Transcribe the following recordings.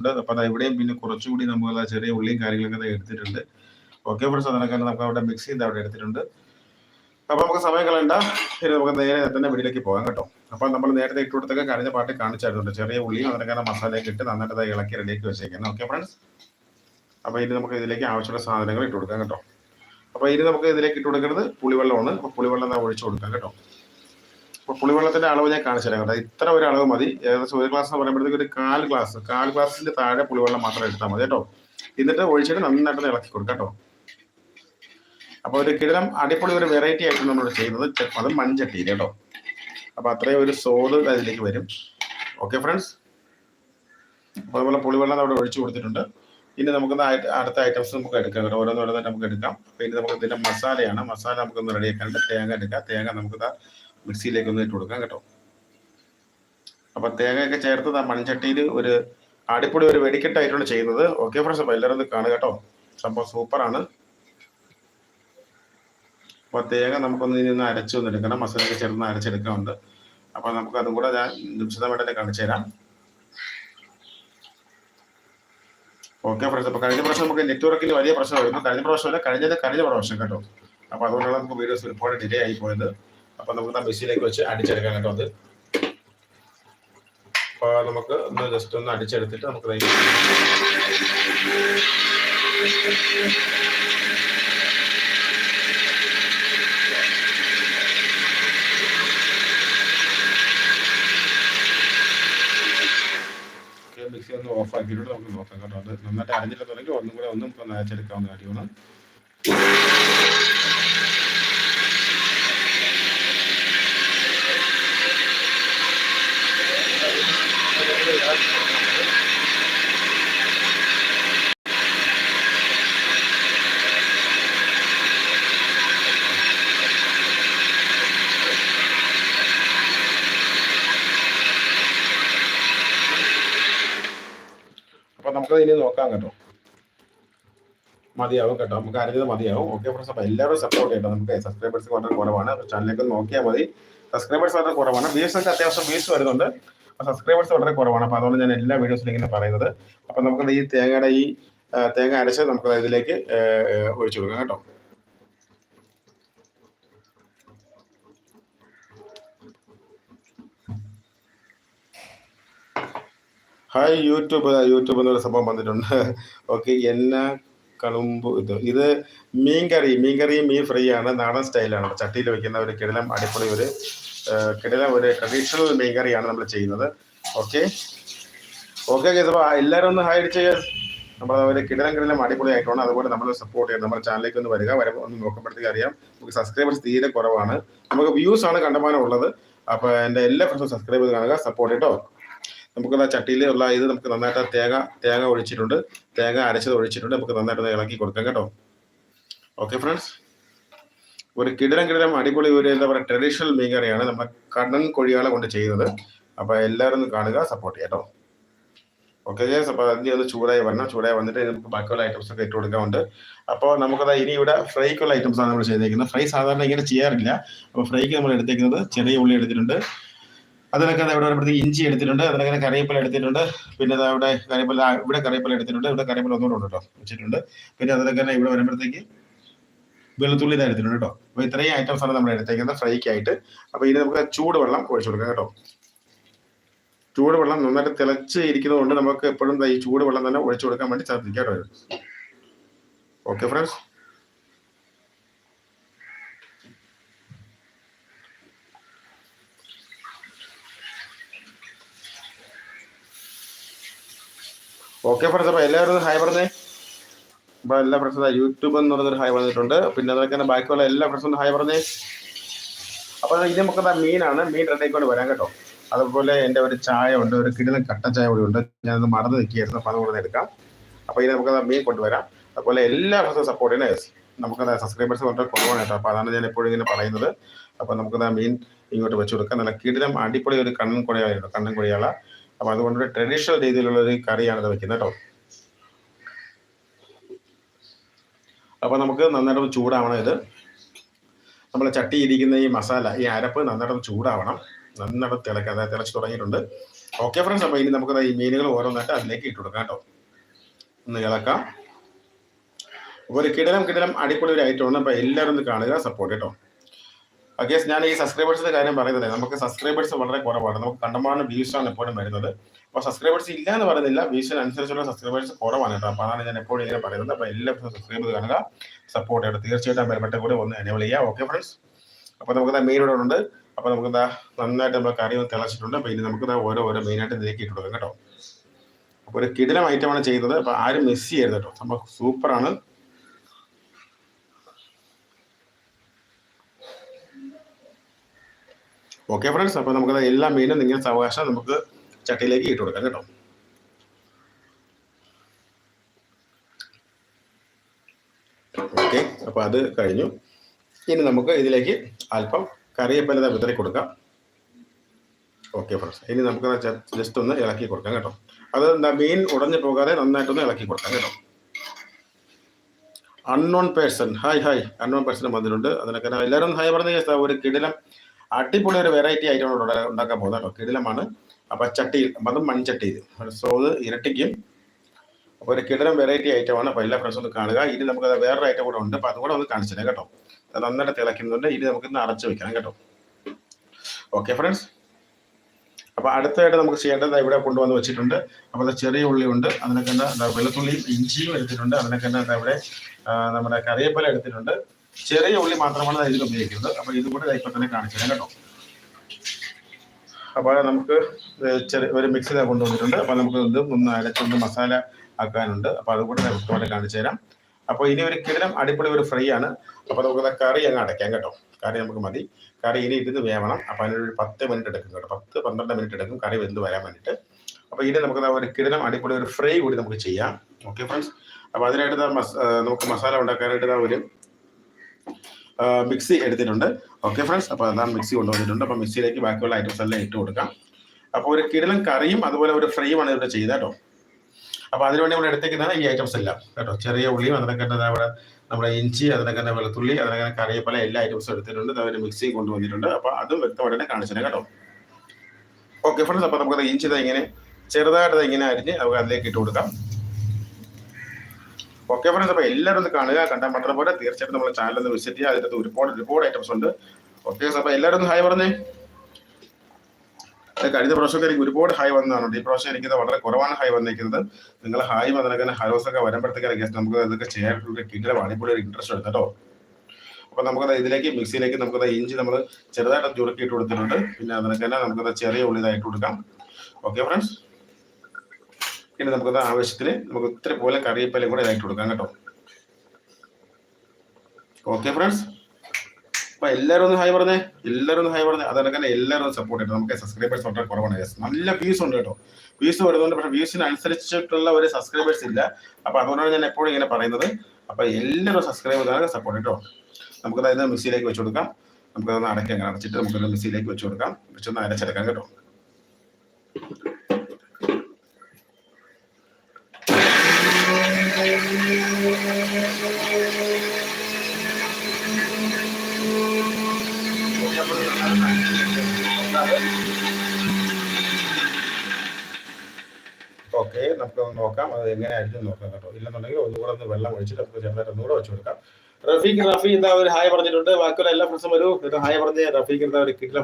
ഉണ്ട്. അപ്പൊ അത് ഇവിടെയും പിന്നെ കുറച്ചുകൂടി നമ്മൾ ചെറിയ ഉള്ളിയും കാര്യങ്ങളൊക്കെ എടുത്തിട്ടുണ്ട്. ഓക്കെ ഫ്രണ്ട്സ് അതിനൊക്കെ നമുക്ക് അവിടെ മിക്സ് ചെയ്ത് അവിടെ എടുത്തിട്ടുണ്ട്. അപ്പൊ നമുക്ക് സമയം കളയണ്ട. ഇനി നമുക്ക് നേരെ തന്നെ വീട്ടിലേക്ക് പോകാം കേട്ടോ. അപ്പൊ നമ്മൾ നേരത്തെ ഇട്ട് കൊടുത്തൊക്കെ കഴിഞ്ഞ പാട്ട് കാണിച്ചായിരുന്നു ചെറിയ ഉള്ളിയും അതിനൊക്കെ മസാലയൊക്കെ ഇട്ട് നന്നായിട്ട് ഇളക്കി റെഡിയാക്കി വെച്ചേക്കുന്നത് ഓക്കെ ഫ്രണ്ട്സ് അപ്പൊ ഇനി നമുക്ക് ഇതിലേക്ക് ആവശ്യമുള്ള സാധനങ്ങൾ ഇട്ട് കൊടുക്കാം കേട്ടോ. അപ്പൊ ഇനി നമുക്ക് ഇതിലേക്ക് ഇട്ട് കൊടുക്കുന്നത് പുളിവെള്ളമാണ്. അപ്പൊ പുളിവെള്ളം ഒഴിച്ചു കൊടുക്കാം കേട്ടോ. പുളിവെള്ളത്തിന്റെ അളവ് ഞാൻ കാണിച്ചു തരാം കേട്ടോ. ഇത്ര ഒരു അളവ് മതി. ഏകദേശം ഒരു ഗ്ലാസ് എന്ന് പറയുമ്പോഴത്തേക്ക് ഒരു കാൽ ഗ്ലാസ് കാൽ ഗ്ലാസിന്റെ താഴെ പുളിവെള്ളം മാത്രം എടുത്താൽ മതി കേട്ടോ. എന്നിട്ട് ഒഴിച്ചിട്ട് നന്നായിട്ട് ഇളക്കി കൊടുക്കാം കേട്ടോ. അപ്പൊ ഒരു കിടലം അടിപൊളി ഒരു വെറൈറ്റി ആയിട്ട് നമ്മൾ ചെയ്യുന്നത് അത് മൺചട്ടിയിൽ കേട്ടോ. അപ്പൊ അത്രയും ഒരു സോഡ് അതിലേക്ക് വരും. ഓക്കെ ഫ്രണ്ട്സ് അപ്പൊ അതുപോലെ പുളിവെള്ളം അവിടെ ഒഴിച്ചു കൊടുത്തിട്ടുണ്ട്. ഇനി നമുക്ക് അടുത്ത ഐറ്റംസ് നമുക്ക് എടുക്കാം കേട്ടോ. ഓരോന്നോരോ ഓരോന്നായിട്ട് നമുക്ക് എടുക്കാം. പിന്നെ ഇനി നമുക്ക് ഇതിന്റെ മസാലയാണ്. മസാല നമുക്കൊന്ന് റെഡി ആക്കാനുണ്ട്. തേങ്ങ എടുക്കാം. തേങ്ങ നമുക്ക് മിക്സിയിലേക്ക് ഒന്ന് ഇട്ട് കൊടുക്കാം കേട്ടോ. അപ്പൊ തേങ്ങയൊക്കെ ചേർത്ത് ആ മൺചട്ടിയിൽ ഒരു അടിപൊളി ഒരു വെടിക്കെട്ടായിട്ടാണ് ചെയ്യുന്നത്. ഓക്കെ ഫ്രണ്ട്സ് അപ്പൊ എല്ലാവരും കാണുക കേട്ടോ. സംഭവം സൂപ്പറാണ് അപ്പോൾ തേങ്ങ നമുക്കൊന്ന് ഇനി ഒന്ന് അരച്ചു എടുക്കണം. മസാലയൊക്കെ ചേർന്ന് അരച്ചെടുക്കാനുണ്ട്. അപ്പോൾ നമുക്ക് അതും കൂടെ ഞാൻ വിശദമായിട്ട് തന്നെ കാണിച്ചു തരാം. ഓക്കെ ഫ്രണ്ട്സ് അപ്പോൾ കഴിഞ്ഞ പ്രാവശ്യം നമുക്ക് നെറ്റ്വർക്കിൽ വലിയ പ്രശ്നമായിരുന്നു. കഴിഞ്ഞ പ്രാവശ്യമല്ല കഴിഞ്ഞത് കഴിഞ്ഞ പ്രാവശ്യം കേട്ടോ. അപ്പോൾ അതുകൊണ്ടാണ് നമുക്ക് വീഡിയോസ് ഒരുപാട് ഡിലേ ആയി പോയത്. അപ്പോൾ നമുക്ക് മെഷീനിലേക്ക് വെച്ച് അടിച്ചെടുക്കാനായിട്ട് അത്. അപ്പോൾ നമുക്ക് ഒന്ന് ജസ്റ്റ് ഒന്ന് അടിച്ചെടുത്തിട്ട് നമുക്ക് മിക്സി ഒന്ന് ഓഫ് ആക്കിയിട്ട് നമുക്ക് നോക്കാം കേട്ടോ. അത് നന്നായിട്ട് അരഞ്ഞിട്ടുണ്ടെങ്കിൽ ഒന്നും കൂടെ ഒന്നും ഇപ്പം കാര്യമാണ് അപ്പൊ നമുക്ക് ഇനി നോക്കാം കേട്ടോ മതിയാവും കേട്ടോ. നമുക്ക് അറിഞ്ഞത് മതിയാവും. ഓക്കെ ഫ്രണ്ട്സ് അപ്പോൾ എല്ലാവരും സപ്പോർട്ട് ചെയ്യട്ടോ. നമുക്ക് സബ്സ്ക്രൈബേഴ്സ് വളരെ കുറവാണ്. ചാനലിലേക്ക് നോക്കിയാൽ മതി. സബ്സ്ക്രൈബേഴ്സ് വളരെ കുറവാണ്. വ്യൂസ് ഒക്കെ അത്യാവശ്യം വ്യൂസ് വരുന്നുണ്ട്. സബ്സ്ക്രൈബേഴ്സ് വളരെ കുറവാണ്. അപ്പോൾ അതുകൊണ്ട് ഞാൻ എല്ലാ വീഡിയോസിലും ഇങ്ങനെ പറയുന്നത്. അപ്പൊ നമുക്ക് ഈ തേങ്ങയുടെ ഈ തേങ്ങ അരച്ച് നമുക്ക് ഇതിലേക്ക് ഒഴിച്ചു കൊടുക്കാം കേട്ടോ. ഹായ് യൂട്യൂബ് യൂട്യൂബ് എന്നൊരു സംഭവം വന്നിട്ടുണ്ട്. ഓക്കെ എന്നാ കളുമ്പ് ഇത് ഇത് മീൻകറി. മീൻകറി മീൻ ഫ്രൈ ആണ്. നാടൻ സ്റ്റൈലാണ് ചട്ടിയിൽ വെക്കുന്ന ഒരു കിടലം അടിപൊളി ഒരു കിടലം ഒരു ട്രഡീഷണൽ മീൻകറിയാണ് നമ്മൾ ചെയ്യുന്നത്. ഓക്കെ ഓക്കെ അപ്പോൾ എല്ലാവരും ഒന്ന് ഹായ് അടിച്ച് നമ്മൾ ഒരു കിടലം കിടലം അടിപൊളി ആയിട്ടാണ് അതുപോലെ നമ്മൾ സപ്പോർട്ട് ചെയ്യണം. നമ്മുടെ ചാനലിലേക്ക് ഒന്ന് വരിക. വരുമ്പോൾ ഒന്ന് നോക്കുമ്പോഴത്തേക്ക് അറിയാം. നമുക്ക് സബ്സ്ക്രൈബേഴ്സ് തീരെ കുറവാണ്. നമുക്ക് വ്യൂസ് ആണ് കണ്ടമാനം ഉള്ളത്. അപ്പോൾ എന്റെ എല്ലാ ഫ്രണ്ട്സും സബ്സ്ക്രൈബ് ചെയ്ത് കാണുക. സപ്പോർട്ട് കേട്ടോ നമുക്ക് ആ ചട്ടിയിൽ ഉള്ള ഇത് നമുക്ക് നന്നായിട്ട് തേങ്ങ തേങ്ങ ഒഴിച്ചിട്ടുണ്ട്. തേങ്ങ അരച്ചത് ഒഴിച്ചിട്ടുണ്ട്. നമുക്ക് നന്നായിട്ട് ഇളക്കി കൊടുക്കാം കേട്ടോ. ഓക്കെ ഫ്രണ്ട്സ് ഒരു കിടിലം കിടിലം അടിപൊളി ഒരു എന്താ പറയുക ട്രഡീഷണൽ മീൻകറിയാണ് നമ്മുടെ കണ്ണൻ കൊഴിയാളെ കൊണ്ട് ചെയ്യുന്നത്. അപ്പോൾ എല്ലാവരും കാണുക സപ്പോർട്ട് ചെയ്യാം ഓക്കെ അപ്പോൾ അതിന് ഒന്ന് ചൂടായി വരണം. ചൂടായി വന്നിട്ട് നമുക്ക് ബാക്കിയുള്ള ഐറ്റംസ് ഒക്കെ ഇട്ട് കൊടുക്കാറുണ്ട് അപ്പോൾ നമുക്കത് ഇനി ഇവിടെ ഫ്രൈക്കുള്ള ഐറ്റംസ് ആണ് നമ്മൾ ചെയ്തേക്കുന്നത്. ഫ്രൈ സാധാരണ ഇങ്ങനെ ചെയ്യാറില്ല. അപ്പോൾ ഫ്രൈക്ക് നമ്മൾ എടുത്തേക്കുന്നത് ചെറിയ ഉള്ളി എടുത്തിട്ടുണ്ട്. അതിനൊക്കെ ഇവിടെ വരുമ്പോഴത്തേക്ക് ഇഞ്ചി എടുത്തിട്ടുണ്ട്. അതിനൊക്കെ കറിവേപ്പില എടുത്തിട്ടുണ്ട്. പിന്നെ ദാ ഇവിടെ കറിവേപ്പില ഇവിടെ കറിവേപ്പില എടുത്തിട്ടുണ്ട്. ഇവിടെ കറിവേപ്പില ഒന്നുകൂടെ ഉണ്ട് വെച്ചിട്ടുണ്ട്. പിന്നെ അതിനൊക്കെ തന്നെ ഇവിടെ വരുമ്പോഴത്തേക്ക് വെളുത്തുള്ളി ഇതാ എടുത്തിട്ടുണ്ട് കേട്ടോ. അപ്പോൾ ഇത്രയും ഐറ്റംസ് ആണ് നമ്മൾ എടുത്തേക്കുന്നത് ഫ്രൈക്ക് ആയിട്ട്. അപ്പോൾ ഇനി നമുക്ക് ചൂടുവെള്ളം ഒഴിച്ചു കൊടുക്കാം കേട്ടോ. ചൂടുവെള്ളം നന്നായിട്ട് തിളച്ച് ഇരിക്കുന്നതുകൊണ്ട് നമുക്ക് എപ്പോഴും ഈ ചൂടുവെള്ളം തന്നെ ഒഴിച്ചു കൊടുക്കാൻ വേണ്ടി ശ്രദ്ധിക്കാം കേട്ടോ ഓക്കെ ഫ്രണ്ട്സ് ഓക്കെ ഫ്രണ്ട്സ് അപ്പോൾ എല്ലാവരും ഹായ് പറഞ്ഞേ. അപ്പോൾ എല്ലാ ഫ്രണ്ട്സും യൂട്യൂബ് എന്ന് പറഞ്ഞൊരു ഹായ് പറഞ്ഞിട്ടുണ്ട് പിന്നെ അതൊക്കെ തന്നെ ബാക്കിയുള്ള എല്ലാ ഫ്രണ്ട്സും ഹായ് പറഞ്ഞേ. അപ്പോൾ ഇത് നമുക്ക് മീനാണ് മീൻ റെഡിയായിക്കൊണ്ട് വരാം കേട്ടോ. അതുപോലെ എന്റെ ഒരു ചായ ഉണ്ട് ഒരു കിടിലൻ കട്ട ചായ കൂടി ഉണ്ട്. ഞാനത് മറന്നു നിൽക്കുകയായിരുന്നു. അപ്പോൾ അതുകൊണ്ട് എടുക്കാം. അപ്പോൾ ഇത് നമുക്ക് മീൻ കൊണ്ടുവരാം. അതുപോലെ എല്ലാ ഫ്രണ്ട്സും സപ്പോർട്ട് ചെയ്യണേ. നമുക്ക് സബ്സ്ക്രൈബേഴ്സ് വളരെ കുറവാണ് കേട്ടോ. അപ്പോൾ അതാണ് ഞാൻ എപ്പോഴും ഇങ്ങനെ പറയുന്നത്. അപ്പോൾ നമുക്ക് മീൻ ഇങ്ങോട്ട് വെച്ച് കൊടുക്കാം. നല്ല കിടിലം അടിപൊളി ഒരു കണ്ണൻ കുഴയായിരുന്നു കണ്ണൻ കുഴയാള അപ്പോൾ അതുകൊണ്ട് ട്രഡീഷണൽ രീതിയിലുള്ള ഒരു കറിയാണ് ഇത് വെക്കുന്നത് കേട്ടോ. അപ്പോൾ നമുക്ക് നന്നായിട്ട് ചൂടാവണം ഇത്. നമ്മൾ ചട്ടി ഇരിക്കുന്ന ഈ മസാല ഈ അരപ്പ് നന്നായിട്ട് ചൂടാവണം. നന്നായിട്ട് തിളക്കുക അതായത് തിളച്ച് തുടങ്ങിയിട്ടുണ്ട്. ഓക്കെ ഫ്രണ്ട്സ് അപ്പോൾ ഇനി നമുക്ക് ഈ മീനുകൾ ഓരോന്നായിട്ട് അതിലേക്ക് ഇട്ട് കൊടുക്കാം കേട്ടോ. ഒന്ന് ഇളക്കാം. ഒരു കിടലം കിടലം അടിപൊളി ഒരു ഐറ്റമാണ് അപ്പോൾ എല്ലാവരും ഒന്ന് കാണുക സപ്പോർട്ട് കേട്ടോ ഓക്കെ ഞാൻ ഈ സബ്സ്ക്രൈബേഴ്സിന്റെ കാര്യം പറയുന്നത് നമുക്ക് സബ്സ്ക്രൈബേഴ്സ് വളരെ കുറവാണ്. നമുക്ക് കണ്ടമാനം വ്യൂസ് ആണ് എപ്പോഴും വരുന്നത്. അപ്പോൾ സബ്സ്ക്രൈബേഴ്സ് ഇല്ല എന്ന് പറയുന്നില്ല വ്യൂസിന് അനുസരിച്ചുള്ള സബ്സ്ക്രൈബേഴ്സ് കുറവാണ് കേട്ടോ. അപ്പോൾ അതാണ് ഞാൻ എപ്പോഴും ഇങ്ങനെ പറയുന്നത്. അപ്പോൾ എല്ലാം സബ്സ്ക്രൈബ് കാണുക. സപ്പോർട്ട് ചെയ്യണം. തീർച്ചയായിട്ടും ബെൽബട്ടൻ കൂടെ ഒന്ന് എനേബിൾ ചെയ്യുക. ഓക്കെ ഫ്രണ്ട്സ് അപ്പോൾ നമുക്ക് മെയിൻ ഇവിടെ ഉണ്ട്. അപ്പോൾ നമുക്ക് നന്നായിട്ട് നമ്മൾ കറി തിളച്ചിട്ടുണ്ട്. അപ്പോൾ ഇനി നമുക്ക് ഓരോ ഓരോ മെയിനായിട്ട് ഇതിലേക്ക് ഇട്ട് കൊടുക്കാം കേട്ടോ. അപ്പോൾ ഒരു കിടിലം ഐറ്റമാണ് ചെയ്യുന്നത്. അപ്പോൾ ആരും മിസ് ചെയ്യരുത് കേട്ടോ. സംഭവം സൂപ്പറാണ് ഓക്കെ ഫ്രണ്ട്സ് അപ്പോൾ നമുക്ക് എല്ലാ മീനും ഇങ്ങനെ സാവകാശം നമുക്ക് ചട്ടിയിലേക്ക് ഇട്ട് കൊടുക്കാം കേട്ടോ. ഓക്കെ അപ്പോൾ അത് കഴിഞ്ഞു. ഇനി നമുക്ക് ഇതിലേക്ക് അല്പം കറിയപ്പലത വിതറി കൊടുക്കാം. ഓക്കെ ഫ്രണ്ട്സ് ഇനി നമുക്ക് ജസ്റ്റ് ഒന്ന് ഇളക്കി കൊടുക്കാം കേട്ടോ. അത് മീൻ ഉടഞ്ഞു പോകാതെ നന്നായിട്ടൊന്ന് ഇളക്കി കൊടുക്കാം കേട്ടോ. Unknown person hi hi unknown person വന്നിട്ടുണ്ട്. അതിനൊക്കെ എല്ലാവരും ഹായ് പറഞ്ഞ ഒരു കിടിലം അടിപൊളി ഒരു വെറൈറ്റി ഐറ്റം ഉണ്ടാക്കാൻ പോകുന്നത് കേട്ടോ. കിടിലമാണ്. അപ്പം ചട്ടിയിൽ അതും മൺചട്ടിയിൽ. സോ അത് ഇരട്ടിക്കും. അപ്പോൾ ഒരു കിടിലം വെറൈറ്റി ഐറ്റമാണ് അപ്പോൾ എല്ലാ ഫ്രണ്ട്സും ഒന്ന് കാണുക. ഇനി നമുക്ക് വേറൊരു ഐറ്റം കൂടെ ഉണ്ട്. അപ്പോൾ അതുകൂടെ ഒന്ന് കാണിച്ചു തരാം കേട്ടോ. അത് നന്നായിട്ട് തിളയ്ക്കുന്നുണ്ട്. ഇനി നമുക്ക് ഇന്ന് അടച്ചു വെക്കണം കേട്ടോ. ഓക്കെ ഫ്രണ്ട്സ് അപ്പോൾ അടുത്തായിട്ട് നമുക്ക് ചെയ്യേണ്ടത് ഇവിടെ കൊണ്ടുവന്ന് വെച്ചിട്ടുണ്ട്. അപ്പോൾ അത് ചെറിയ ഉള്ളി ഉണ്ട്. അതിനൊക്കെ എന്താ വെളുത്തുള്ളിയും ഇഞ്ചിയും എടുത്തിട്ടുണ്ട്. അതിനൊക്കെ എന്താ ഇവിടെ നമ്മുടെ കറിവേപ്പില എടുത്തിട്ടുണ്ട്. ചെറിയ ഉള്ളി മാത്രമാണ് ഇതിൽ ഉപയോഗിക്കുന്നത്. അപ്പോൾ ഇത് കൂടെ ഇപ്പൊ തന്നെ തരാം കേട്ടോ. അപ്പോൾ നമുക്ക് ചെറിയ ഒരു മിക്സി കൊണ്ടുവന്നിട്ടുണ്ട്. അപ്പോൾ നമുക്ക് ഇത് ഒന്ന് അരച്ചൊന്ന് മസാല ആക്കാനുണ്ട്. അപ്പോൾ അതുകൂടെ നമുക്ക് കാണിച്ചു തരാം. അപ്പോൾ ഇനി ഒരു കിടലം അടിപൊളി ഒരു ഫ്രൈ ആണ്. അപ്പോൾ നമുക്ക് കറി അങ്ങ് അടയ്ക്കാം കേട്ടോ. കറി നമുക്ക് മതി. കറി ഇനി ഇരുന്ന് വേവണം. അപ്പോൾ അതിനൊരു പത്ത് മിനിറ്റ് എടുക്കും കേട്ടോ. പത്ത് പന്ത്രണ്ട് മിനിറ്റ് എടുക്കും കറി വെന്ത് വരാൻ വേണ്ടിയിട്ട്. അപ്പോൾ ഇനി നമുക്ക് ഒരു കിടലം അടിപൊളി ഒരു ഫ്രൈ കൂടി നമുക്ക് ചെയ്യാം. ഓക്കെ ഫ്രണ്ട്സ് അപ്പോൾ അതിനായിട്ട് നമുക്ക് മസാല ഉണ്ടാക്കാനായിട്ട് ഒരു മിക്സി എടുത്തിട്ടുണ്ട്. ഓക്കെ ഫ്രണ്ട്സ് അപ്പോൾ അതാണ് മിക്സി കൊണ്ടുവന്നിട്ടുണ്ട്. അപ്പോൾ മിക്സിയിലേക്ക് ബാക്കിയുള്ള ഐറ്റംസ് എല്ലാം ഇട്ട് കൊടുക്കാം. അപ്പോൾ ഒരു കിടലും കറിയും അതുപോലെ ഒരു ഫ്രൈയുമാണ് ഇവിടെ ചെയ്തത് കേട്ടോ. അപ്പോൾ അതിനുവേണ്ടി നമ്മൾ എടുത്തേക്കുന്നതാണ് ഈ ഐറ്റംസ് എല്ലാം കേട്ടോ. ചെറിയ ഉള്ളിയും അതിനൊക്കെ അവിടെ നമ്മുടെ ഇഞ്ചി അതിനൊക്കെ തന്നെ വെളുത്തുള്ളി അതിനൊക്കെ കറിയപ്പല എല്ലാ ഐറ്റംസും എടുത്തിട്ടുണ്ട്. അവർ മിക്സി കൊണ്ടുവന്നിട്ടുണ്ട്. അപ്പോൾ അതും വ്യക്തമായിട്ട് തന്നെ കേട്ടോ. ഓക്കെ ഫ്രണ്ട്സ് അപ്പോൾ നമുക്ക് ഇഞ്ചി ഇങ്ങനെ ചെറുതായിട്ട് ഇങ്ങനെ അരിഞ്ഞ് നമുക്ക് അതിലേക്ക് ഇട്ട് കൊടുക്കാം. ഓക്കെ ഫ്രണ്ട്സ് അപ്പോൾ എല്ലാവരും ഒന്ന് കാണുക കണ്ടാൽ മാത്രം പോലെ തീർച്ചയായിട്ടും നമ്മുടെ ചാനൽ ഒന്ന് വിസിറ്റ് ചെയ്യുക. അതിനകത്ത് ഒരുപാട് ഒരുപാട് ഐറ്റംസ് ഉണ്ട്. ഓക്കെ അപ്പോൾ എല്ലാവരും ഹായ് പറഞ്ഞേ. കഴിഞ്ഞ പ്രാവശ്യമൊക്കെ എനിക്ക് ഒരുപാട് ഹായ് വന്നതാണ്. ഈ പ്രാവശ്യം എനിക്ക് വളരെ കുറവാണ് ഹായ് വന്നിരിക്കുന്നത് നിങ്ങൾ ഹായ് വന്നിരിക്കുന്ന ഹലോസ് ഒക്കെ വരുമ്പോഴത്തേക്ക് നമുക്ക് ഇതൊക്കെ ചെയ്യാനുള്ള കിട്ടിയ വാണിപ്പൊടി ഒരു ഇൻട്രസ്റ്റ് എടുത്തോ അപ്പൊ നമുക്കത് ഇതിലേക്ക് മിക്സിയിലേക്ക് നമുക്കത് ഇഞ്ചി നമ്മൾ ചെറുതായിട്ട് ചുരുക്കി ഇട്ട് കൊടുത്തിട്ടുണ്ട്. പിന്നെ അതിനൊക്കെ തന്നെ നമുക്കത് ചെറിയ ഉള്ളിതായിട്ട് കൊടുക്കാം. ഓക്കെ ഫ്രണ്ട്സ് ഇനി നമുക്കത് ആവശ്യത്തിന് നമുക്ക് ഇത്ര പോലെ കറിവേപ്പിലയും കൂടെ ഇതായിട്ട് കൊടുക്കാം കേട്ടോ. ഓക്കെ ഫ്രണ്ട്സ് അപ്പൊ എല്ലാവരും ഒന്ന് ഹായ് പറഞ്ഞേ. എല്ലാവരും ഒന്ന് ഹായ് പറഞ്ഞേ. അതുകൊണ്ട് തന്നെ എല്ലാവരും സപ്പോർട്ട് ചെയ്തു നമുക്ക് സബ്സ്ക്രൈബേഴ്സ് വളരെ കുറവാണ് നല്ല വ്യൂസ് ഉണ്ട് കേട്ടോ. വ്യൂസ് വരുന്നുണ്ട്. പക്ഷെ വ്യൂസിന് അനുസരിച്ചിട്ടുള്ള ഒരു സബ്സ്ക്രൈബേഴ്സ് ഇല്ല. അപ്പൊ അതുകൊണ്ടാണ് ഞാൻ എപ്പോഴും ഇങ്ങനെ പറയുന്നത്. അപ്പൊ എല്ലാവരും സബ്സ്ക്രൈബ് ചെയ്താൽ സപ്പോർട്ട് കേട്ടോ നമുക്ക് അതായത് മിസ്സിയിലേക്ക് വെച്ച് കൊടുക്കാം. നമുക്കതൊന്ന് അടയ്ക്കാം. അടച്ചിട്ട് നമുക്കൊന്ന് മിസ്സിയിലേക്ക് വെച്ച് കൊടുക്കാം. വെച്ചൊന്ന് അരച്ചെടുക്കാം കേട്ടോ. ഓക്കെ നമുക്ക് നോക്കാം. അത് എങ്ങനെയായിരിക്കും നോക്കാം കേട്ടോ. ഇല്ലെന്നുണ്ടെങ്കിൽ ഒന്നുകൂടെ ഒന്ന് വെള്ളം ഒഴിച്ചിട്ട് നമുക്ക് ചെറുതായിട്ട് ഒന്നുകൂടെ വെച്ച് കൊടുക്കാം. റഫീഖ് റഫി എന്താ ഒരു ഹായ് പറഞ്ഞിട്ടുണ്ട്. ബാക്കിയുള്ള എല്ലാ ഫ്രണ്ട്സും വരൂ. എന്നിട്ട് ഹായ് പറഞ്ഞ് റഫീഖ് എന്താ ഒരു കിട്ടില്ല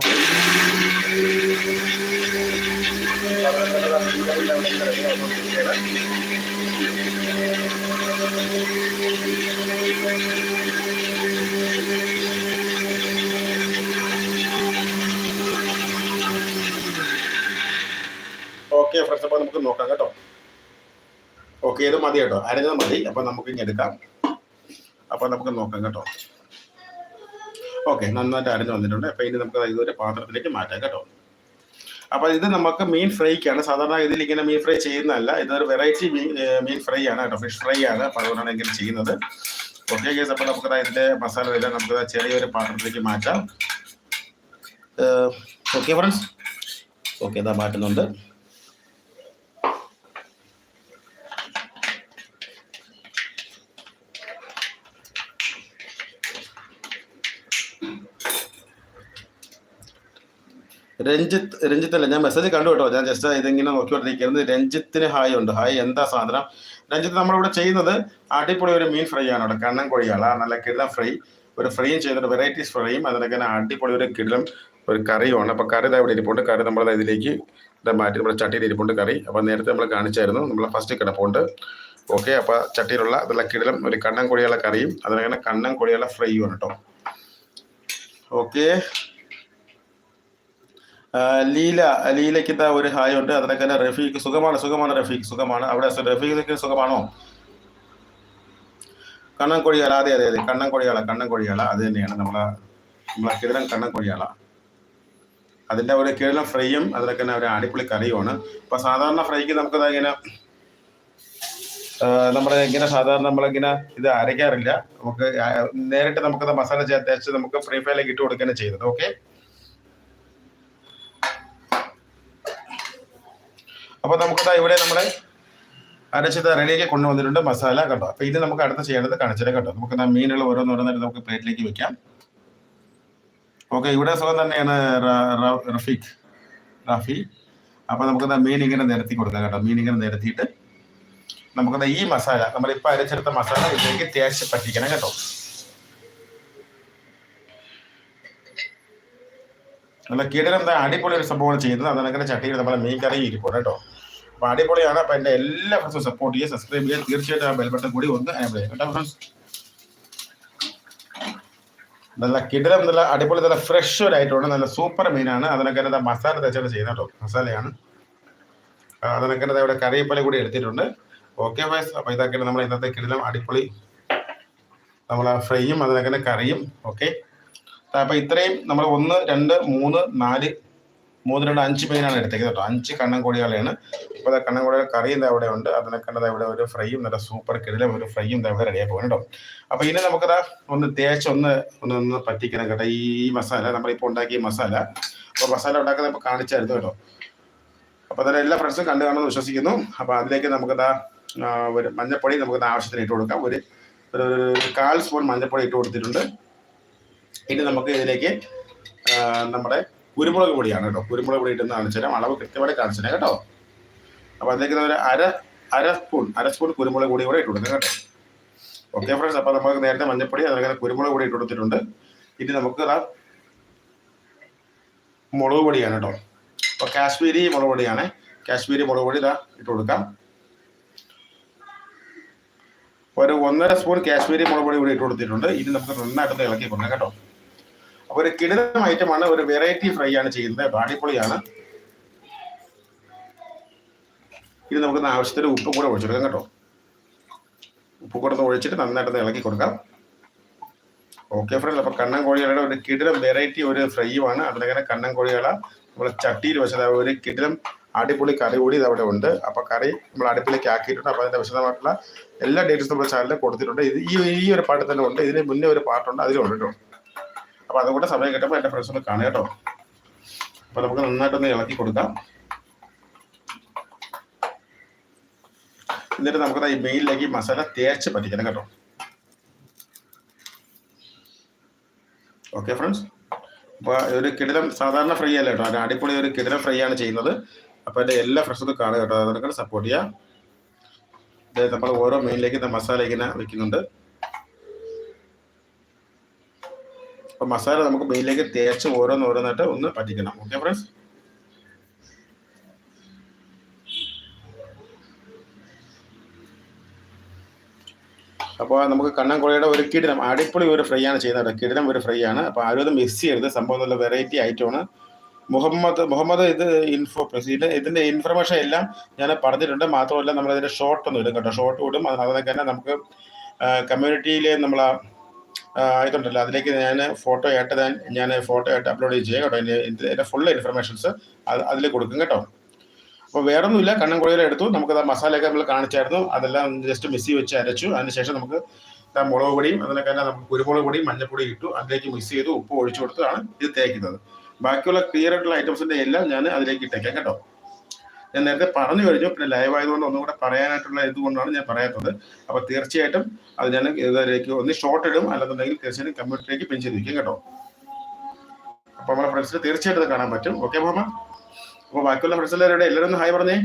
ഓക്കെ ഫ്രണ്ട്സ് അപ്പോൾ നമുക്ക് നോക്കാം കേട്ടോ. ഓക്കെ ഇത് മതി കേട്ടോ. അരഞ്ഞത് മതി. അപ്പോൾ നമുക്ക് ഇനി എടുക്കാം. അപ്പോൾ നമുക്ക് നോക്കാം കേട്ടോ. ഓക്കെ നന്നായിട്ട് അരഞ്ഞ് വന്നിട്ടുണ്ട്. അപ്പോൾ ഇനി നമുക്ക് ഇതൊരു പാത്രത്തിലേക്ക് മാറ്റാം കേട്ടോ. അപ്പോൾ ഇത് നമുക്ക് മീൻ ഫ്രൈക്കാണ്. സാധാരണ ഇതിൽ ഇങ്ങനെ മീൻ ഫ്രൈ ചെയ്യുന്നതല്ല. ഇതൊരു വെറൈറ്റി മീൻ മീൻ ഫ്രൈ ആണ് കേട്ടോ. ഫിഷ് ഫ്രൈ ആണ് അപ്പോൾ അതുകൊണ്ടാണ് ഇങ്ങനെ ചെയ്യുന്നത്. ഓക്കെ കേസ് അപ്പോൾ നമുക്ക് അതിന്റെ മസാല വരാൻ നമുക്ക് ചെറിയൊരു പാത്രത്തിലേക്ക് മാറ്റാം. ഓക്കെ ഫ്രണ്ട്സ് ഓക്കെ ഇതാ മാറ്റുന്നുണ്ട്. രഞ്ജിത്ത് രഞ്ജിത്ത് അല്ല ഞാൻ മെസ്സേജ് കണ്ടു കേട്ടോ. ഞാൻ ജസ്റ്റ് ഇതെങ്കിലും നോക്കിക്കൊണ്ടിരിക്കുന്നത് രഞ്ജിത്തിന് ഹായ് ഉണ്ട്. ഹായ് എന്താ സാധനം? രഞ്ജിത്ത് നമ്മളിവിടെ ചെയ്യുന്നത് അടിപൊളി ഒരു മീൻ ഫ്രൈ ആണ് ഇവിടെ കണ്ണൻ കോഴികള നല്ല കിടലം ഫ്രൈ ഒരു ഫ്രൈയും ചെയ്യുന്നുണ്ട്. വെറൈറ്റീസ് ഫ്രൈയും അതിനൊക്കെ അടിപൊളി ഒരു കിടലും ഒരു കറിയുമാണ് അപ്പോൾ കറി ഇവിടെ ഇരിപ്പുണ്ട്. കറി നമ്മൾ ഇതിലേക്ക് ഇതാ മാറ്റി നമ്മുടെ ചട്ടിയിൽ ഇരിപ്പുണ്ട് കറി. അപ്പോൾ നേരത്തെ നമ്മൾ കാണിച്ചായിരുന്നു. നമ്മൾ ഫസ്റ്റ് കിടപ്പുണ്ട്. ഓക്കെ അപ്പോൾ ചട്ടിയിലുള്ള നല്ല കിടലും ഒരു കണ്ണൻ കോഴിയുള്ള കറിയും അതിനങ്ങനെ കണ്ണൻ കോഴിയുള്ള ഫ്രൈയും ആണ് കേട്ടോ. ഓക്കെ ലീല ലീലയ്ക്ക് ഇതാ ഒരു ഹായ് ഉണ്ട്. അതിനൊക്കെ തന്നെ റഫീഖ് സുഖമാണ് സുഖമാണ് റഫീഖ് സുഖമാണ്. അവിടെ റഫീഖ് സുഖമാണോ? കണ്ണൻ കൊഴിയാള അതെ അതെ അതെ. കണ്ണൻ കൊഴിയാള കണ്ണൻ കൊഴിയാള അത് തന്നെയാണ് നമ്മളെ നമ്മളെ കിഴലൻ കണ്ണൻ കൊഴിയാള അതിന്റെ ഒരു കിഴലൻ ഫ്രൈയും അതിനൊക്കെ തന്നെ ഒരു അടിപൊളി കറിയുമാണ്. ഇപ്പൊ സാധാരണ ഫ്രൈക്ക് നമുക്കത് ഇങ്ങനെ നമ്മുടെ ഇങ്ങനെ സാധാരണ നമ്മളിങ്ങനെ ഇത് അരയ്ക്കാറില്ല. നമുക്ക് നേരിട്ട് നമുക്കത് മസാല ചേർത്ത് നമുക്ക് ഫ്രൈ ഫയറിലേക്ക് ഇട്ട് കൊടുക്കുകയാണ് ചെയ്യുന്നത്. ഓക്കെ? അപ്പൊ നമുക്കതാ ഇവിടെ നമ്മുടെ അരച്ചത് റെഡിയാക്കി കൊണ്ടുവന്നിട്ടുണ്ട് മസാല കണ്ടോ? അപ്പൊ ഇത് നമുക്ക് അടുത്ത് ചെയ്യേണ്ടത് കാണിച്ചാൽ കേട്ടോ നമുക്ക് മീനുകൾ ഓരോന്നോരോന്നായിട്ട് നമുക്ക് പ്ലേറ്റിലേക്ക് വെക്കാം. ഓക്കെ ഇവിടെ സുഖം തന്നെയാണ് റഫീഖ്. റാഫി. അപ്പൊ നമുക്ക് ദാ മീൻ ഇങ്ങനെ നിരത്തി കൊടുക്കാം കേട്ടോ മീൻ ഇങ്ങനെ നിരത്തിയിട്ട് നമുക്ക് ഈ മസാല നമ്മളിപ്പോ അരച്ചെടുത്ത മസാല ഇതിലേക്ക് തേച്ച് പറ്റിക്കണം കേട്ടോ നല്ല കീടനം എന്താ അടിപൊളി ഒരു സംഭവമാണ് ചെയ്യുന്നത്. അതങ്ങനെ ചട്ടിയിൽ നമ്മളെ മീൻ കറി ഇരിക്കും കേട്ടോ? അപ്പൊ അടിപൊളിയാണ്. അപ്പൊ എന്റെ എല്ലാ ഫ്രണ്ട്സും സപ്പോർട്ട് ചെയ്യുക. സബ്സ്ക്രൈബ് ചെയ്യുക. തീർച്ചയായിട്ടും ആ ബെൽബട്ടൺ കൂടി ഒന്ന് ഫ്രണ്ട്സ് നല്ല കിടലം നല്ല അടിപൊളി നല്ല ഫ്രഷ് ഒരു ആയിട്ടുണ്ട് നല്ല സൂപ്പർ മീനാണ് അതിനൊക്കെ എന്താ മസാല തേച്ചാണ് ചെയ്യുന്നത് കേട്ടോ. മസാലയാണ്. അതിനൊക്കെ എന്താ ഇവിടെ കറിയപ്പല കൂടി എടുത്തിട്ടുണ്ട്. ഓക്കെ വൈസ് അപ്പൊ ഇതൊക്കെയാണ് നമ്മൾ ഇന്നത്തെ കിടലം അടിപൊളി നമ്മൾ ഫ്രൈയും അതിനൊക്കെ കറിയും. ഓക്കെ അപ്പൊ ഇത്രയും നമ്മൾ ഒന്ന് രണ്ട് മൂന്ന് നാല് മൂന്ന് രണ്ട് അഞ്ച് മീനാണ് എടുത്തേക്കുന്നത് കേട്ടോ. അഞ്ച് കണ്ണൻ അപ്പോൾ അത് കണ്ണൻ കോടികൾ കറിയും അവിടെ ഉണ്ട്. അതിനെ കണ്ടത് ഇവിടെ ഒരു ഫ്രൈയും നല്ല സൂപ്പർ കിടിലം ഒരു ഫ്രൈയും ഇവിടെ റെഡിയായി പോകണം കേട്ടോ. അപ്പോൾ ഇനി നമുക്കത് ഒന്ന് തേച്ച് ഒന്ന് ഒന്ന് ഒന്ന് പറ്റിക്കണം കേട്ടോ. ഈ മസാല നമ്മളിപ്പോൾ ഉണ്ടാക്കിയ മസാല. അപ്പോൾ മസാല ഉണ്ടാക്കുന്നത് ഇപ്പോൾ കാണിച്ചായിരുന്നു കേട്ടോ. അപ്പോൾ അതായത് എല്ലാ ഫ്രണ്ട്സും കണ്ടു കാണുമെന്ന് വിശ്വസിക്കുന്നു. അപ്പോൾ അതിലേക്ക് നമുക്കതാ ഒരു മഞ്ഞപ്പൊടി നമുക്ക് ആവശ്യത്തിന് ഇട്ട് കൊടുക്കാം. ഒരു ഒരു കാൽ സ്പൂൺ മഞ്ഞപ്പൊടി ഇട്ട് കൊടുത്തിട്ടുണ്ട്. ഇനി നമുക്ക് ഇതിലേക്ക് നമ്മുടെ കുരുമുളക് പൊടിയാണ് കേട്ടോ. കുരുമുളക് പൊടി ഇട്ടെന്ന് കാണിച്ചു തരാം. അളവ് കൃത്യമായിട്ട് കാണിച്ചു തരാം കേട്ടോ. അപ്പോൾ അതിലേക്ക് ഒരു അര അര സ്പൂൺ അര സ്പൂൺ കുരുമുളക് പൊടി കൂടെ ഇട്ട് കൊടുക്കാം കേട്ടോ. ഓക്കെ ഫ്രണ്ട്സ് അപ്പോൾ നമുക്ക് നേരത്തെ മഞ്ഞപ്പൊടി അതിലേക്ക് കുരുമുളക് പൊടി ഇട്ട് കൊടുത്തിട്ടുണ്ട്. ഇനി നമുക്ക് ഇതാ മുളക് പൊടിയാണ് കേട്ടോ. അപ്പോൾ കാശ്മീരി മുളക് പൊടിയാണ്. കാശ്മീരി മുളക് പൊടി ഇതാ ഇട്ട് കൊടുക്കാം. ഒരു ഒന്നര സ്പൂൺ കാശ്മീരി മുളക് പൊടി കൂടി ഇട്ട് കൊടുത്തിട്ടുണ്ട്. ഇനി നമുക്ക് നന്നായിട്ട് ഇളക്കി കൊടുക്കാം കേട്ടോ. അപ്പൊ ഒരു കിടിലം ഐറ്റമാണ് ഒരു വെറൈറ്റി ഫ്രൈ ആണ് ചെയ്യുന്നത്. പാടിപ്പൊളിയാണ് ഇത് നമുക്ക് ആവശ്യത്തിന് ഉപ്പ് കൂടെ ഒഴിച്ചെടുക്കാം കേട്ടോ. ഉപ്പ് കൂടെ ഒഴിച്ചിട്ട് നന്നായിട്ട് ഇളക്കി കൊടുക്കാം. ഓക്കെ ഫ്രണ്ട്സ് അപ്പൊ കണ്ണൻ കോഴികളുടെ ഒരു കിടിലം വെറൈറ്റി ഒരു ഫ്രൈയുമാണ് അതിനങ്ങനെ കണ്ണൻ കോഴികളെ നമ്മൾ ചട്ടിയിൽ വെച്ചത് ഒരു കിടിലം അടിപൊളി കറി കൂടി അവിടെ ഉണ്ട്. അപ്പൊ കറി നമ്മൾ അടുപ്പിലേക്ക് ആക്കിയിട്ടുണ്ട്. അപ്പൊ അതിന്റെ വിശദമായിട്ടുള്ള എല്ലാ ഡീറ്റെയിൽസും നമ്മുടെ ചാനലിൽ കൊടുത്തിട്ടുണ്ട്. ഇത് ഈ ഈ ഒരു പാട്ട് തന്നെ ഉണ്ട്. ഇതിന് മുന്നേ ഒരു പാട്ടുണ്ട്. അതിലുണ്ട് കേട്ടോ. അപ്പൊ അതുകൂടെ സമയം കിട്ടുമ്പോൾ എന്റെ ഫ്രണ്ട്സ് കാണുക കേട്ടോ. അപ്പൊ നമുക്ക് നന്നായിട്ടൊന്ന് ഇളക്കി കൊടുക്കാം. എന്നിട്ട് നമുക്ക് ഈ മെയിനിലേക്ക് മസാല തേച്ച് പറ്റിക്കണം കേട്ടോ. ഓക്കെ ഫ്രണ്ട്സ് അപ്പൊ ഒരു കിടിലം സാധാരണ ഫ്രൈ അല്ല കേട്ടോ? അതിന് അടിപൊളി ഒരു കിടിലം ഫ്രൈ ആണ് ചെയ്യുന്നത്. അപ്പൊ എന്റെ എല്ലാ ഫ്രണ്ട്സും കാണുക കേട്ടോ. അതൊക്കെ സപ്പോർട്ട് ചെയ്യാം നമ്മൾ ഓരോ മെയിനിലേക്ക് മസാല ഇങ്ങനെ വെക്കുന്നുണ്ട്. അപ്പൊ മസാല നമുക്ക് മെയിനിലേക്ക് തേച്ച് ഓരോന്ന് ഓരോന്നായിട്ട് ഒന്ന് പറ്റിക്കണം. ഓക്കെ ഫ്രണ്ട്സ് അപ്പോൾ നമുക്ക് കണ്ണൻ കണ്ണൻകുഴയുടെ ഒരു കിടിലം അടിപൊളി ഒരു ഫ്രൈ ആണ് ചെയ്യുന്നത് കിടിനം ഒരു ഫ്രൈ ആണ്. അപ്പോൾ ആരും അത് മിസ് ചെയ്യരുത്. സംഭവം നല്ല വെറൈറ്റി ഐറ്റമാണ് മുഹമ്മദ് മുഹമ്മദ് ഇത് ഇൻഫോ പ്ലസ് ഇത് ഇതിന്റെ ഇൻഫർമേഷൻ എല്ലാം ഞാൻ പറഞ്ഞിട്ടുണ്ട്. മാത്രമല്ല നമ്മളതിന്റെ ഇതിന്റെ ഷോർട്ട് ഒന്നും ഇടും കേട്ടോ. ഷോർട്ട് ഇടും. അത് തന്നെ നമുക്ക് കമ്മ്യൂണിറ്റിയിലെ നമ്മൾ ഇതുണ്ടല്ലോ. അതിലേക്ക് ഞാൻ ഫോട്ടോ ആയിട്ട് ഞാൻ ഞാൻ ഫോട്ടോ ആയിട്ട് അപ്ലോഡ് ചെയ്യാം കേട്ടോ. എന്റെ എന്റെ ഫുൾ ഇൻഫർമേഷൻസ് അതിൽ കൊടുക്കും കേട്ടോ. അപ്പോൾ വേറെ ഒന്നുമില്ല കണ്ണൻ കുഴയിൽ എടുത്തു. നമുക്ക് ആ മസാലയൊക്കെ നമ്മൾ കാണിച്ചായിരുന്നു. അതെല്ലാം ജസ്റ്റ് മിസ്സി വെച്ച് അരച്ചു. അതിനുശേഷം നമുക്ക് മുളക് പൊടിയും അതിനൊക്കെ തന്നെ നമുക്ക് കുരുമുളക് പൊടിയും മഞ്ഞപ്പൊടി ഇട്ടു. അതിലേക്ക് മിക്സ് ചെയ്തു. ഉപ്പ് ഒഴിച്ചു കൊടുത്താണ് ഇത് തേക്കുന്നത്. ബാക്കിയുള്ള ക്ലിയർ ആയിട്ടുള്ള ഐറ്റംസിന്റെ എല്ലാം ഞാൻ അതിലേക്ക് ഇട്ടേക്കാം കേട്ടോ. ഞാൻ നേരത്തെ പറഞ്ഞു കഴിഞ്ഞു പിന്നെ ലൈവ് ആയതുകൊണ്ട് ഒന്നും കൂടെ പറയാനായിട്ടുള്ള ഇതുകൊണ്ടാണ് ഞാൻ പറയാത്തത്. അപ്പൊ തീർച്ചയായിട്ടും അത് ഞാൻ ഇതിലേക്ക് ഒന്ന് ഷോർട്ട് ഇടും അല്ലെന്നുണ്ടെങ്കിൽ തീർച്ചയായിട്ടും കമ്പ്യൂട്ടറിലേക്ക് പിൻ ചെയ്ത് വയ്ക്കും കേട്ടോ. അപ്പോൾ നമ്മുടെ ഫ്രണ്ട്സിന് തീർച്ചയായിട്ടും കാണാൻ പറ്റും. ഓക്കെ മാമ അപ്പോൾ ബാക്കിയുള്ള ഫ്രണ്ട്സ് എല്ലാവരും ഇവിടെ എല്ലാവരും ഒന്ന് ഹായ് പറഞ്ഞേ.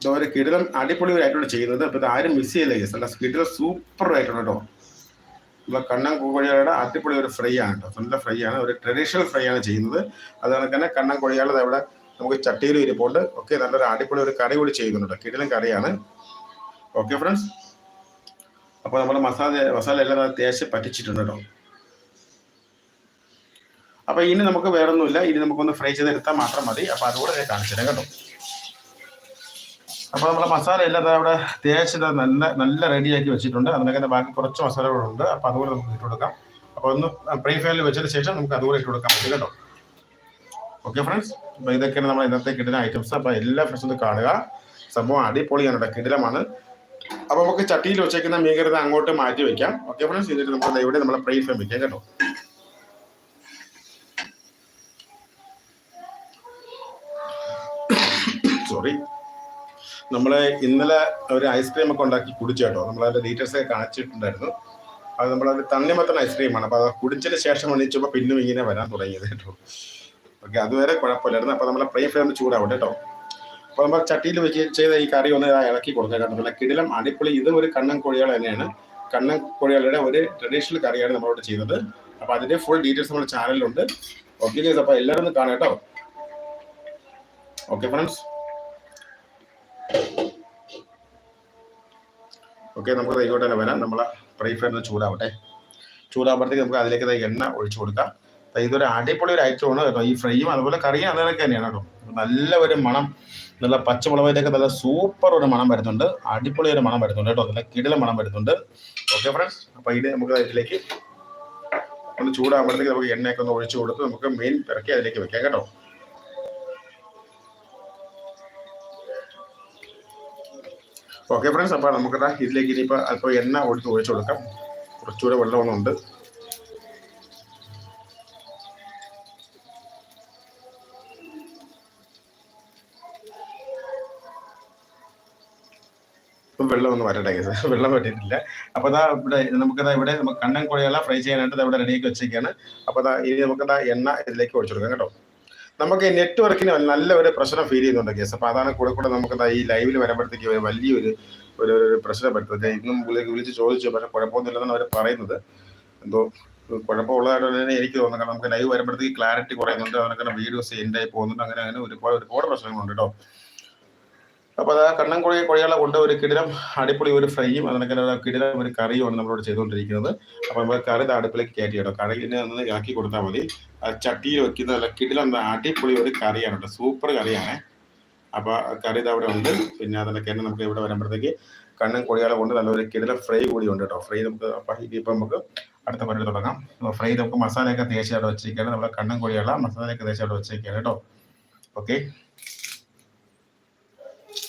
ഒരു കിടിലം അടിപൊളി ആയിട്ടാണ് ചെയ്യുന്നത്. അപ്പോൾ ഇത് ആരും മിസ് ചെയ്യില്ല? കേസ് അല്ല കിടിലം സൂപ്പർ ആയിട്ടാണ് കേട്ടോ. നമ്മളെ കണ്ണൻ കോഴിയാളുടെ അടിപൊളി ഒരു ഫ്രൈ ആണ് കേട്ടോ നല്ല ഫ്രൈ ആണ്. ഒരു ട്രഡീഷണൽ ഫ്രൈ ആണ് ചെയ്യുന്നത്. അതുകൊണ്ട് തന്നെ കണ്ണൻ കോഴിയാളത് അവിടെ നമുക്ക് ചട്ടിയിലും ഇരിപ്പുണ്ട്. ഓക്കെ നല്ലൊരു അടിപൊളി ഒരു കറി കൂടി ചെയ്യുന്നുണ്ട് കിടിലും കറിയാണ്. ഓക്കെ ഫ്രണ്ട്സ് അപ്പോൾ നമ്മൾ മസാല മസാല എല്ലാം തേച്ച് പറ്റിച്ചിട്ടുണ്ട് കേട്ടോ അപ്പോൾ ഇനി നമുക്ക് വേറൊന്നുമില്ല. ഇനി നമുക്കൊന്ന് ഫ്രൈ ചെയ്തെടുത്താൽ മാത്രം മതി. അപ്പോൾ അതുകൂടെ കാണിച്ചു തരാം കേട്ടോ. അപ്പോൾ നമ്മുടെ മസാല എല്ലാം അവിടെ തേച്ചത് നല്ല നല്ല റെഡിയാക്കി വെച്ചിട്ടുണ്ട്. അതിനൊക്കെ തന്നെ ബാക്കി കുറച്ച് മസാലകളുണ്ട്. അപ്പോൾ അതുപോലെ നമുക്ക് ഇട്ട് കൊടുക്കാം. അപ്പോൾ ഒന്ന് പ്രീ ഫയലിൽ വെച്ചതിന് ശേഷം നമുക്ക് അതുപോലെ ഇട്ട് കൊടുക്കാം. പറ്റും കേട്ടോ ഓക്കെ ഫ്രണ്ട്സ് അപ്പോൾ ഇതൊക്കെയാണ് നമ്മൾ ഇന്നത്തെ കിട്ടുന്ന ഐറ്റംസ് അപ്പോൾ എല്ലാ ഫ്രണ്ട്സും ഒന്ന് കാണുക. സംഭവം അടിപൊളിയാണ് കേട്ടോ. കിടിലമാണ്. അപ്പോൾ നമുക്ക് ചട്ടിയിൽ വെച്ചേക്കുന്ന മീകരുത് അങ്ങോട്ട് മാറ്റി വെക്കാം. ഓക്കെ ഫ്രണ്ട്സ് എന്നിട്ട് നമുക്ക് ഇവിടെ നമ്മളെ പ്രീ ഫയൽ വെക്കാം കേട്ടോ. സോറി നമ്മൾ ഇന്നലെ ഒരു ഐസ്ക്രീം ഒക്കെ ഉണ്ടാക്കി കുടിച്ചു കേട്ടോ. നമ്മൾ ഡീറ്റെയിൽസ് ഒക്കെ കാണിച്ചിട്ടുണ്ടായിരുന്നു. അത് നമ്മളത് തണ്ണിമത്തൻ ഐസ്ക്രീമാണ് അപ്പോൾ അത് കുടിച്ചതിന് ശേഷം എണീച്ചപ്പോൾ പിന്നും ഇങ്ങനെ വരാൻ തുടങ്ങിയത് കേട്ടോ. ഓക്കെ അതുവരെ കുഴപ്പമില്ലായിരുന്നു. അപ്പോൾ നമ്മളെ പ്രെയിൻ ഫ്ലെയിം ചൂടാവട്ടെ കേട്ടോ. അപ്പോൾ നമ്മൾ ചട്ടിയിൽ വെച്ച് ചെയ്ത ഈ കറി ഒന്ന് ഇളക്കി കൊടുക്കാം കേട്ടോ. നല്ല കിടിലം അടിപൊളി ഇത് ഒരു കണ്ണൻ കോഴികൾ തന്നെയാണ്. കണ്ണൻ കോഴികളുടെ ഒരു ട്രഡീഷണൽ കറിയാണ് നമ്മളോട് ചെയ്തത് അപ്പോൾ അതിന്റെ ഫുൾ ഡീറ്റെയിൽസ് നമ്മുടെ ചാനലിലുണ്ട് ഓക്കെ അപ്പൊ അപ്പോൾ എല്ലാവരും ഒന്ന് കാണാം കേട്ടോ. ഓക്കെ ഫ്രണ്ട്സ് ഓക്കെ നമുക്ക് തന്നെ വരാം. നമ്മളെ ഫ്രൈ ഫ്രൈ ചൂടാവട്ടെ. ചൂടാകുമ്പോഴത്തേക്ക് നമുക്ക് അതിലേക്ക് തൈ എണ്ണ ഒഴിച്ചു കൊടുക്കാം. ഇതൊരു അടിപൊളി ഒരു ഐറ്റം ആണ് കേട്ടോ. ഈ ഫ്രൈയും അതുപോലെ കറിയും അതൊക്കെ തന്നെയാണ് കേട്ടോ. നല്ല ഒരു മണം. നല്ല പച്ചമുളകിന്റെയൊക്കെ നല്ല സൂപ്പർ ഒരു മണം വരുന്നുണ്ട്. അടിപൊളി ഒരു മണം വരുന്നുണ്ട് കേട്ടോ. നല്ല കിടില മണം വരുന്നുണ്ട്. ഓക്കെ ഫ്രണ്ട്സ് അപ്പോൾ ഇത് നമുക്ക് അതിലേക്ക് ഒന്ന് ചൂടാകുമ്പോഴത്തേക്ക് നമുക്ക് എണ്ണയൊക്കെ ഒന്ന് ഒഴിച്ചു കൊടുത്ത് നമുക്ക് മെയിൻ ഇറക്കി അതിലേക്ക് വെക്കാം കേട്ടോ. ഓക്കെ ഫ്രണ്ട്സ് അപ്പോൾ നമുക്ക് ദാ ഇതിലേക്ക് ഇനിയിപ്പോൾ അല്പം എണ്ണ ഒഴിച്ച് ഒഴിച്ചു കൊടുക്കാം. കുറച്ചുകൂടെ വെള്ളമൊന്നുണ്ട്. ഇപ്പം വെള്ളം ഒന്ന് വരട്ടെ guys. വെള്ളം പറ്റിയിട്ടില്ല അപ്പോൾ അതാ ഇവിടെ നമുക്കതാ ഇവിടെ നമുക്ക് കണ്ണൻ കുഴയല ഫ്രൈ ചെയ്യാനായിട്ട് ഇവിടെ റെഡിയാക്കി വെച്ചേക്കാണ് അപ്പോൾ അതാ ഇനി നമുക്ക് ദാ എണ്ണ ഇതിലേക്ക് ഒഴിച്ചു കൊടുക്കാം കേട്ടോ. നമുക്ക് നെറ്റ്വർക്കിന് നല്ല ഒരു പ്രശ്നം ഫീൽ ചെയ്യുന്നുണ്ട് കേസ്. അപ്പോൾ അതാണ് കൂടെ കൂടെ നമുക്ക് ഈ ലൈവിൽ വരുമ്പോഴത്തേക്ക് വലിയൊരു ഒരു ഒരു പ്രശ്നം പറ്റുന്നത് ഇന്നും വിളി- വിളിച്ച് ചോദിച്ചു പക്ഷെ കുഴപ്പമൊന്നുമില്ലെന്നാണ് അവർ പറയുന്നത്. എന്തോ കുഴപ്പമുള്ളതായിട്ട് തന്നെ എനിക്ക് തോന്നുന്നു. കാരണം നമുക്ക് ലൈവ് വരുമ്പോഴത്തേക്ക് ക്ലാരിറ്റി കുറയുന്നുണ്ട്. അങ്ങനെ വീഡിയോസ് എൻഡായി പോകുന്നുണ്ട്. അങ്ങനെ അങ്ങനെ ഒരുപാട് ഒരുപാട് പ്രശ്നങ്ങളുണ്ട് കേട്ടോ അപ്പോൾ അത് ആ കണ്ണൻ കുഴി കുഴികളെ കൊണ്ട് ഒരു കിടിലം അടിപൊളി ഒരു ഫ്രൈയും അതിനൊക്കെ കിടിലം ഒരു കറിയുമാണ് നമ്മളോട് ചെയ്തുകൊണ്ടിരിക്കുന്നത്. അപ്പോൾ നമ്മൾ കറി അടുപ്പിലേക്ക് കയറ്റി കേട്ടോ കറിയിനെ ഒന്ന് ഇറക്കി കൊടുത്താൽ മതി. ചട്ടിയിൽ വെക്കുന്ന കിടിലം അടിപൊളി ഒരു കറിയാണ് കേട്ടോ. സൂപ്പർ കറിയാണ്. അപ്പോൾ കറി ഇത് അവിടെ ഉണ്ട്. പിന്നെ അതിനൊക്കെ തന്നെ നമുക്ക് ഇവിടെ വരുമ്പോഴത്തേക്ക് കണ്ണൻ കുഴികളെ കൊണ്ട് നല്ലൊരു കിടിലം ഫ്രൈ കൂടി ഉണ്ട് കേട്ടോ. ഫ്രൈ നമുക്ക് അപ്പം ഇനിയിപ്പോൾ നമുക്ക് അടുത്ത പരിപാടി തുടങ്ങാം. ഫ്രൈ നമുക്ക് മസാലയൊക്കെ തേച്ച് അവിടെ വെച്ചിരിക്കുകയാണ്. നമ്മുടെ കുഴികള മസാലയൊക്കെ തേച്ച് അവിടെ വെച്ചിരിക്കുകയാണ് കേട്ടോ. ഓക്കെ ആ,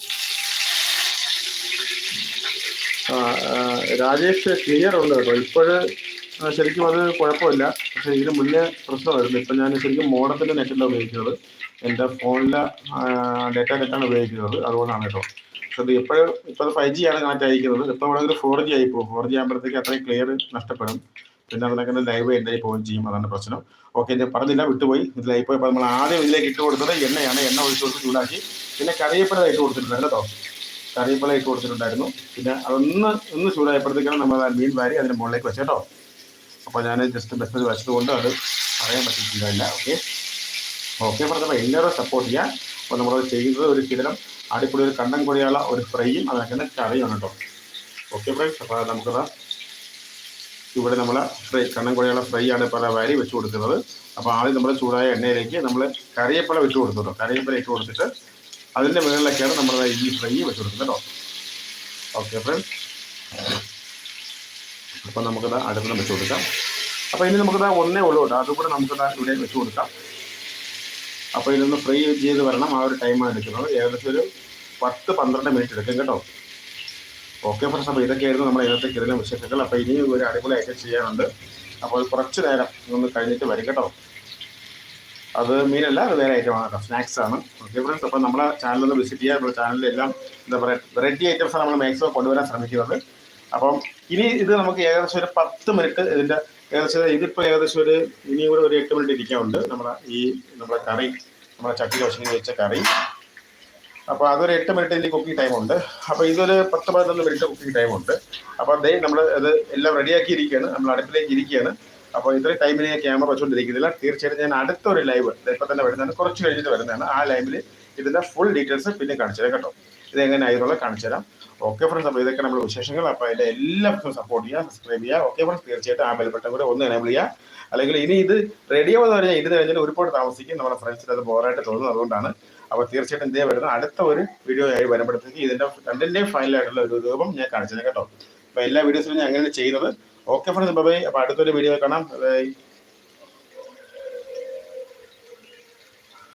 ആ, രാജേഷ് ക്ലിയർ ഉണ്ട് കേട്ടോ. ഇപ്പോഴ് ശരിക്കും അത് കുഴപ്പമില്ല. പക്ഷെ ഇതിന് മുന്നേ പ്രശ്നമായിരുന്നു. ഇപ്പം ഞാൻ ശരിക്കും മോഡത്തിന്റെ നെറ്റല്ല ഉപയോഗിക്കുന്നത്. എന്റെ ഫോണിലെ ഡേറ്റ നെറ്റാണ് ഉപയോഗിക്കുന്നത്. അതുകൊണ്ടാണ് കേട്ടോ. പക്ഷെ ഇത് ഇപ്പോഴും ഇപ്പോൾ ഫൈവ് ജി ആണ് കണക്ട് അയക്കുന്നത് ഇപ്പോൾ വേണമെങ്കിൽ ഫോർ ജി ആയി പോകും ഫോർ ജി ആകുമ്പോഴത്തേക്ക് അത്രയും ക്ലിയർ നഷ്ടപ്പെടും. പിന്നെ അതിനൊക്കെ ലൈവ് എന്തായി പോവുകയും ചെയ്യും. അതാണ് പ്രശ്നം. ഓക്കെ ഞാൻ പറഞ്ഞില്ല വിട്ടുപോയി. ഇതിലായി പോയി അപ്പോൾ നമ്മൾ ആദ്യം ഇതിലേക്ക് ഇട്ട് കൊടുത്തത് എണ്ണയാണ്. എണ്ണ ഒഴിച്ച് കൊടുത്ത് ചൂടാക്കി. പിന്നെ കറിവേപ്പില ഇട്ട് കൊടുത്തിട്ടുണ്ട് കേട്ടോ. ഇട്ട് കൊടുത്തിട്ടുണ്ടായിരുന്നു. പിന്നെ അതൊന്ന് ഒന്ന് ചൂടായപ്പോഴത്തേക്കാണ് നമ്മൾ ആ മീൻ വാരി അതിന് മുകളിലേക്ക് വെച്ചത് കേട്ടോ. അപ്പോൾ ഞാൻ ജസ്റ്റ് മെസ്സേജ് വെച്ചതുകൊണ്ട് അത് പറയാൻ പറ്റിയിട്ടുണ്ടായില്ല ഓക്കെ. ഓക്കെ പറഞ്ഞപ്പോൾ എല്ലാവരും സപ്പോർട്ട് ചെയ്യാം. അപ്പോൾ നമ്മൾ ചെയ്യുന്നത് ഒരു കിടലം അടിപൊളി ഒരു കണ്ടം കൊടിയുള്ള ഒരു ഫ്രൈയും അതിനൊക്കെ തന്നെ കറിയാണ് കേട്ടോ. ഓക്കെ ഫ്രൈസ് അപ്പോൾ നമുക്കത് ഇവിടെ നമ്മൾ ഫ്രൈ കണ്ണൻ കൊടിയുള്ള ഫ്രൈ ആണ് ഇപ്പോൾ വാരി വെച്ച് കൊടുക്കുന്നത്. അപ്പോൾ ആദ്യം നമ്മൾ ചൂടായ എണ്ണയിലേക്ക് നമ്മൾ കറിയപ്പള വെച്ച് കൊടുത്തു കറിവേപ്പില ഇട്ട് കൊടുത്തിട്ട് അതിന്റെ മുകളിലൊക്കെയാണ് നമ്മൾ ഈ ഫ്രൈ വെച്ച് കൊടുക്കുന്നത് കേട്ടോ. ഓക്കെ ഫ്രണ്ട്സ് അപ്പോൾ നമുക്കത് അടുത്ത് വെച്ച് കൊടുക്കാം. അപ്പോൾ ഇനി നമുക്കത് ഒന്നേ ഉള്ളൂ കേട്ടോ. അതുകൂടെ നമുക്കത് ഇവിടെ വെച്ച് കൊടുക്കാം. അപ്പോൾ ഇതൊന്ന് ഫ്രൈ ചെയ്ത് വരണം. ആ ഒരു ടൈമാണ് എടുക്കുന്നത്. ഏകദേശം ഒരു പത്ത് പന്ത്രണ്ട് മിനിറ്റ് എടുക്കും കേട്ടോ. ഓക്കെ ഫ്രണ്ട്സ് അപ്പോൾ ഇതൊക്കെയായിരുന്നു നമ്മുടെ ഇന്നത്തെ കിടന്ന വിശേഷങ്ങൾ. അപ്പോൾ ഇനി ഒരു അടിപൊളിയായിട്ട് ചെയ്യാനുണ്ട്. അപ്പോൾ കുറച്ച് നേരം ഒന്ന് കഴിഞ്ഞിട്ട് വരും കേട്ടോ. അത് മീനല്ല അത് വേറെ ഐറ്റമാണ് കേട്ടോ. സ്നാക്സ് ആണ്. ഓക്കെ ഫ്രണ്ട്സ് അപ്പോൾ നമ്മുടെ ചാനലൊന്ന് വിസിറ്റ് ചെയ്യുക നമ്മുടെ ചാനലിലെല്ലാം എന്താ പറയുക വെറൈറ്റി ഐറ്റംസാണ് നമ്മൾ മാക്സിമം കൊണ്ടുവരാൻ ശ്രമിക്കുന്നത്. അപ്പം ഇനി ഇത് നമുക്ക് ഏകദേശം ഒരു പത്ത് മിനിറ്റ് ഇതിന്റെ ഏകദേശം ഇതിപ്പോൾ ഏകദേശം ഒരു ഇനിയും കൂടെ ഒരു എട്ട് മിനിറ്റ് ഇരിക്കാനുണ്ട്. നമ്മുടെ ഈ നമ്മുടെ കറി നമ്മുടെ ചട്ടി ദോശയിൽ വെച്ച കറി. അപ്പോൾ അതൊരു എട്ട് മിനിറ്റ് ഇതിൽ കുക്കിംഗ് ടൈം ഉണ്ട്. അപ്പോൾ ഇതൊരു പത്ത് പതിനൊന്ന് മിനിറ്റ് കുക്കിംഗ് ടൈം ഉണ്ട്. അപ്പോൾ അതേ നമ്മൾ അത് എല്ലാം റെഡിയാക്കിയിരിക്കുകയാണ് നമ്മൾ അടുപ്പിലേക്ക് ഇരിക്കുകയാണ്. അപ്പോൾ ഇത്രയും ടൈമിൽ ഞാൻ ക്യാമറ വെച്ചുകൊണ്ടിരിക്കുന്നില്ല തീർച്ചയായിട്ടും ഞാൻ അടുത്തൊരു ലൈവ് ഇപ്പം തന്നെ വരുന്നതാണ്. കുറച്ച് കഴിഞ്ഞിട്ട് വരുന്നതാണ്. ആ ലൈവിൽ ഇതിന്റെ ഫുൾ ഡീറ്റെയിൽസ് പിന്നെ കാണിച്ചു തരാം കേട്ടോ. ഇത് എങ്ങനെ ആയതുള്ള കാണിച്ചു തരാം. ഓക്കെ ഫ്രണ്ട്സ് അപ്പോൾ ഇതൊക്കെ നമ്മുടെ വിശേഷങ്ങൾ. അപ്പോൾ അതിന്റെ എല്ലാവർക്കും സപ്പോർട്ട് ചെയ്യുക സബ്സ്ക്രൈബ് ചെയ്യുക. ഓക്കെ ഫ്രണ്ട്സ് തീർച്ചയായിട്ടും ആ ബെൽബട്ടൺ കൂടെ ഒന്ന് എനേബിൾ ചെയ്യുക. അല്ലെങ്കിൽ ഇനി ഇത് റെഡി എന്ന് പറഞ്ഞാൽ ഇത് കഴിഞ്ഞാൽ ഒരുപാട് താമസിക്കും. നമ്മുടെ ഫ്രണ്ട്സിന് അത് ബോറായിട്ട് തോന്നുന്നത് അതുകൊണ്ടാണ്. അപ്പോൾ തീർച്ചയായിട്ടും ഇതേ വരുന്ന അടുത്ത ഒരു വീഡിയോ ആയി വരുമ്പോഴത്തേക്ക് ഇതിന്റെ രണ്ടിന്റെയും ഫൈനലായിട്ടുള്ള ഒരു രൂപം ഞാൻ കാണിച്ചു കേട്ടോ. അപ്പോൾ എല്ലാ വീഡിയോസിലും ഞാൻ അങ്ങനെ ചെയ്യുന്നത്. ഓക്കെ ഫ്രണ്ട്സ് ബൈ അപ്പോൾ അടുത്തൊരു വീഡിയോ കാണാം. ബൈ.